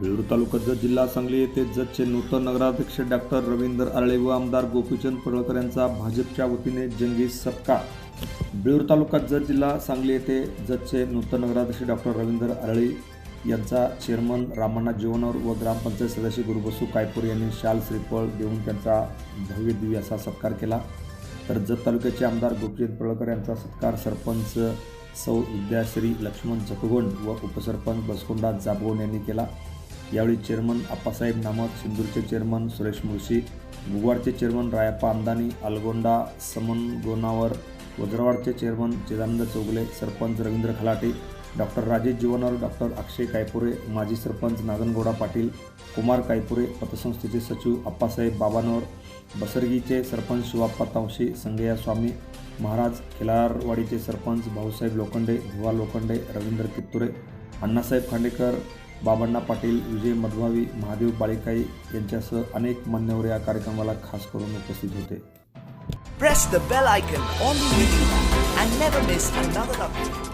बेळूर तालुका जत जिल्हा सांगली येथे जतचे नूतन नगराध्यक्ष डॉक्टर रवींद्र आरळे व आमदार गोपीचंद पडळकर यांचा भाजपच्या वतीने जंगी सत्कार. बेळूर तालुका जत जिल्हा सांगली येथे जतचे नूतन नगराध्यक्ष डॉक्टर रवींद्र आरळे यांचा चेअरमन रामण्णा जीवनवर व ग्रामपंचायत सदस्य गुरुबसू कायपूर यांनी शाल श्रीफळ देऊन त्यांचा भव्य दिव्य असा सत्कार केला. तर जत तालुक्याचे आमदार गोपीचंद पडळकर यांचा सत्कार सरपंच सौ विद्याश्री लक्ष्मण चकुगोंड व उपसरपंच बसकोंडा जाबगोंड यांनी केला. यावेळी चेअरमन आप्पासाहेब नामत सिंदूरचे चेअरमन सुरेश मुळशी गुगवाडचे chairman Rayappa Andani Algonda Saman गोनावर वज्रवाडचे chairman Chidanand Chougale sarpanch Ravindra Khalate doctor Rajesh Jeevanar doctor Akshay Kaypure माजी सरपंच नागनगौडा पाटील कुमार कायपुरे पतसंस्थेचे सचिव आप्पासाहेब बाबानोर बसरगीचे सरपंच शिवाप्पा तावशी संगया स्वामी महाराज खिलारवाडीचे सरपंच भाऊसाहेब लोखंडे धुवा लोखंडे रवींद्र कित्तुरे अण्णासाहेब खांडेकर बाबण्णा पाटील विजय मधवावी महादेव बाळीकाई यांच्यासह अनेक मान्यवर या कार्यक्रमाला खास करून उपस्थित होते press the bell icon on the YouTube and never miss another update.